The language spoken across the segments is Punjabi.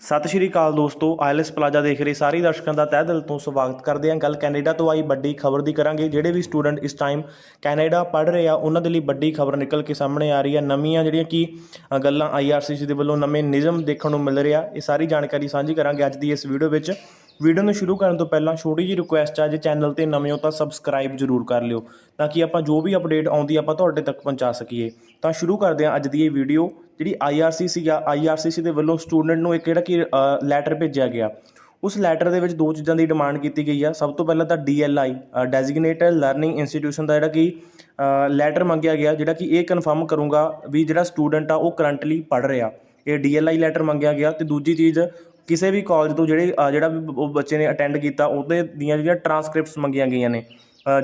ਸਤਿ ਸ਼੍ਰੀ ਅਕਾਲ ਦੋਸਤੋ ਆਇਲਸ ਪਲਾਜ਼ਾ ਦੇਖ ਰਹੇ ਸਾਰੇ ਦਰਸ਼ਕਾਂ ਦਾ ਤਹਿ ਦਿਲ ਤੋਂ ਸਵਾਗਤ ਕਰਦੇ ਹਾਂ। ਗੱਲ ਕੈਨੇਡਾ ਤੋਂ ਆਈ ਵੱਡੀ ਖਬਰ ਦੀ ਕਰਾਂਗੇ। ਜਿਹੜੇ ਵੀ ਸਟੂਡੈਂਟ ਇਸ ਟਾਈਮ ਕੈਨੇਡਾ ਪੜ੍ਹ ਰਹੇ ਆ ਉਹਨਾਂ ਦੇ ਲਈ ਵੱਡੀ ਖਬਰ ਨਿਕਲ ਕੇ ਸਾਹਮਣੇ ਆ ਰਹੀ ਹੈ। ਨਵੀਆਂ ਜਿਹੜੀਆਂ ਕਿ ਅ, ਗੱਲਾਂ ਆਈਆਰਸੀਸੀ ਦੇ ਵੱਲੋਂ ਨਵੇਂ ਨਿਯਮ ਦੇਖਣ ਨੂੰ ਮਿਲ ਰਿਹਾ ਇਹ ਸਾਰੀ ਜਾਣਕਾਰੀ ਸਾਂਝੀ ਕਰਾਂਗੇ ਅੱਜ ਦੀ ਇਸ ਵੀਡੀਓ ਵਿੱਚ। ਵੀਡੀਓ ਨੂੰ ਸ਼ੁਰੂ ਕਰਨ ਤੋਂ ਪਹਿਲਾਂ ਛੋਟੀ ਜਿਹੀ ਰਿਕੁਐਸਟ ਆ, ਜੇ ਚੈਨਲ ਤੇ ਨਵੇਂ ਹੋ ਤਾਂ ਸਬਸਕ੍ਰਾਈਬ ਜ਼ਰੂਰ ਕਰ ਲਿਓ, ਤਾਂ ਕਿ ਆਪਾਂ ਜੋ ਵੀ ਅਪਡੇਟ ਆਉਂਦੀ ਆਪਾਂ ਤੁਹਾਡੇ ਤੱਕ ਪਹੁੰਚਾ ਸਕੀਏ। ਤਾਂ ਸ਼ੁਰੂ ਕਰਦੇ ਹਾਂ ਅੱਜ ਦੀ ਇਹ ਵੀਡੀਓ ਜਿਹੜੀ ਆਈਆਰਸੀਸੀ ਆ ਆਈਆਰਸੀਸੀ ਦੇ ਵੱਲੋਂ ਸਟੂਡੈਂਟ ਨੂੰ ਇੱਕ ਜਿਹੜਾ ਕਿ ਲੈਟਰ ਭੇਜਿਆ ਗਿਆ। ਉਸ ਲੈਟਰ ਦੇ ਵਿੱਚ ਦੋ ਚੀਜ਼ਾਂ ਦੀ ਡਿਮਾਂਡ ਕੀਤੀ ਗਈ ਆ। ਸਭ ਤੋਂ ਪਹਿਲਾਂ ਤਾਂ ਡੀਐਲਆਈ ਡੈਜ਼ਿਗਨੇਟਡ ਲਰਨਿੰਗ ਇੰਸਟੀਟਿਊਸ਼ਨ ਦਾ ਜਿਹੜਾ ਕਿ ਲੈਟਰ ਮੰਗਿਆ ਗਿਆ, ਜਿਹੜਾ ਕਿ ਇਹ ਕਨਫਰਮ ਕਰੂੰਗਾ ਵੀ ਜਿਹੜਾ ਸਟੂਡੈਂਟ ਆ ਉਹ ਕਰੰਟਲੀ ਪੜ੍ਹ ਰਿਹਾ। ਇਹ ਡੀਐਲਆਈ ਲੈਟਰ ਮੰਗਿਆ ਗਿਆ ਤੇ ਦੂਜੀ ਚੀਜ਼ ਕਿਸੇ ਵੀ ਕਾਲਜ ਤੋਂ ਜਿਹੜੇ ਜਿਹੜਾ ਵੀ ਉਹ ਬੱਚੇ ਨੇ ਅਟੈਂਡ ਕੀਤਾ, ਉਹਦੇ ਦੀਆਂ ਜਿਹੜੀਆਂ ਟਰਾਂਸਕ੍ਰਿਪਟਸ ਮੰਗੀਆਂ ਗਈਆਂ ਨੇ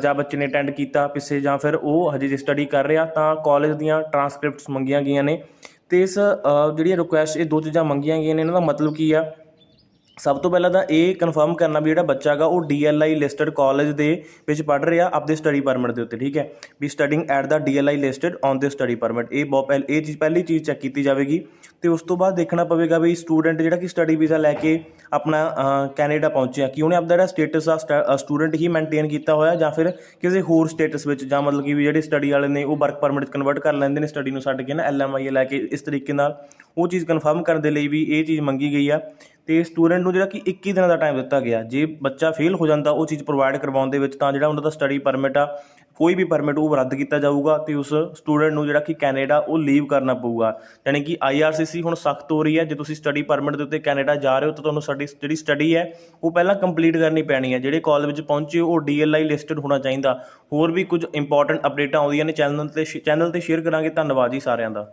ਜਾਂ ਬੱਚੇ ਨੇ ਅਟੈਂਡ ਕੀਤਾ ਪਿੱਛੇ, ਜਾਂ ਫਿਰ ਉਹ ਹਜੇ ਜੇ ਸਟੱਡੀ ਕਰ ਰਿਹਾ, ਤਾਂ ਕਾਲਜ ਦੀਆਂ ਟਰਾਂਸਕ੍ਰਿਪਟਸ ਮੰਗੀਆਂ ਗਈਆਂ ਨੇ ਅਤੇ ਇਸ ਜਿਹੜੀਆਂ ਰਿਕੁਐਸਟ ਇਹ ਦੋ ਚੀਜ਼ਾਂ ਮੰਗੀਆਂ ਗਈਆਂ ਨੇ, ਇਹਨਾਂ ਦਾ ਮਤਲਬ ਕੀ ਆ? ਸਭ ਤੋਂ ਪਹਿਲਾਂ ਤਾਂ ਇਹ ਕਨਫਰਮ ਕਰਨਾ ਵੀ ਜਿਹੜਾ ਬੱਚਾ ਹੈਗਾ, ਉਹ ਡੀਐਲਆਈ ਲਿਸਟਡ ਕਾਲਜ ਦੇ ਵਿੱਚ ਪੜ੍ਹ ਰਿਹਾ ਆਪਦੇ ਸਟੱਡੀ ਪਰਮਿਟ ਦੇ ਉੱਤੇ, ਠੀਕ ਹੈ? We studying at the DLI listed on the study permit ਇਹ ਬਹੁਤ ਪਹਿਲ, ਇਹ ਚੀਜ਼ ਪਹਿਲੀ ਚੀਜ਼ ਚੈੱਕ ਕੀਤੀ ਜਾਵੇਗੀ ਤੇ ਉਸ ਤੋਂ ਬਾਅਦ ਦੇਖਣਾ ਪਵੇਗਾ ਵੀ ਸਟੂਡੈਂਟ ਜਿਹੜਾ ਕਿ ਸਟੱਡੀ ਵੀਜ਼ਾ ਲੈ ਕੇ ਆਪਣਾ ਕੈਨੇਡਾ ਪਹੁੰਚਿਆ ਕਿ ਉਹਨੇ ਆਪਦਾ ਜਿਹੜਾ ਸਟੇਟਸ ਆ ਸਟੂਡੈਂਟ ਹੀ ਮੇਨਟੇਨ ਕੀਤਾ ਹੋਇਆ ਜਾਂ ਫਿਰ ਕਿਸੇ ਹੋਰ ਸਟੇਟਸ ਵਿੱਚ, ਜਾਂ ਮਤਲਬ ਕਿ ਵੀ ਜਿਹੜੇ ਸਟੱਡੀ ਵਾਲੇ ਨੇ ਉਹ ਵਰਕ ਪਰਮਿਟ ਕਨਵਰਟ ਕਰ ਲੈਂਦੇ ਨੇ ਸਟੱਡੀ ਨੂੰ ਛੱਡ ਕੇ ਨਾ ਐਲਐਮਆਈ ਲੈ ਕੇ ਇਸ ਤਰੀਕੇ ਨਾਲ। ਉਹ ਚੀਜ਼ ਕਨਫਰਮ ਕਰਨ ਦੇ ਲਈ ਵੀ ਇਹ ਚੀਜ਼ ਮੰਗੀ ਗਈ ਆ। ਅਤੇ ਸਟੂਡੈਂਟ ਨੂੰ ਜਿਹੜਾ ਕਿ 21 ਦਿਨਾਂ ਦਾ ਟਾਈਮ ਦਿੱਤਾ ਗਿਆ। ਜੇ ਬੱਚਾ ਫੇਲ ਹੋ ਜਾਂਦਾ ਉਹ ਚੀਜ਼ ਪ੍ਰੋਵਾਈਡ ਕਰਵਾਉਣ ਦੇ ਵਿੱਚ ਤਾਂ ਜਿਹੜਾ ਉਹਨਾਂ ਦਾ ਸਟੱਡੀ ਪਰਮਿਟ ਆ ਕੋਈ ਵੀ ਪਰਮਿਟ ਉਹ ਰੱਦ ਕੀਤਾ ਜਾਊਗਾ ਅਤੇ ਉਸ ਸਟੂਡੈਂਟ ਨੂੰ ਜਿਹੜਾ ਕਿ ਕੈਨੇਡਾ ਉਹ ਲੀਵ ਕਰਨਾ ਪਊਗਾ। ਯਾਨੀ ਕਿ ਆਈਆਰਸੀਸੀ ਹੁਣ ਸਖਤ ਹੋ ਰਹੀ ਹੈ। ਜੇ ਤੁਸੀਂ ਸਟੱਡੀ ਪਰਮਿਟ ਦੇ ਉੱਤੇ ਕੈਨੇਡਾ ਜਾ ਰਹੇ ਹੋ ਤਾਂ ਤੁਹਾਨੂੰ ਸਾਡੀ ਜਿਹੜੀ ਸਟੱਡੀ ਹੈ ਉਹ ਪਹਿਲਾਂ ਕੰਪਲੀਟ ਕਰਨੀ ਪੈਣੀ ਹੈ। ਜਿਹੜੇ ਕਾਲਜ ਵਿੱਚ ਪਹੁੰਚੇ ਹੋ, ਉਹ ਡੀਐਲਆਈ ਲਿਸਟਡ ਹੋਣਾ ਚਾਹੀਦਾ। ਹੋਰ ਵੀ ਕੁਝ ਇੰਪੋਰਟੈਂਟ ਅਪਡੇਟਾਂ ਆਉਂਦੀਆਂ ਨੇ ਚੈਨਲ ਤੇ ਚੈਨਲ ਤੇ ਸ਼ੇਅਰ ਕਰਾਂਗੇ। ਧੰਨਵਾਦ ਜੀ ਸਾਰਿਆਂ ਦਾ।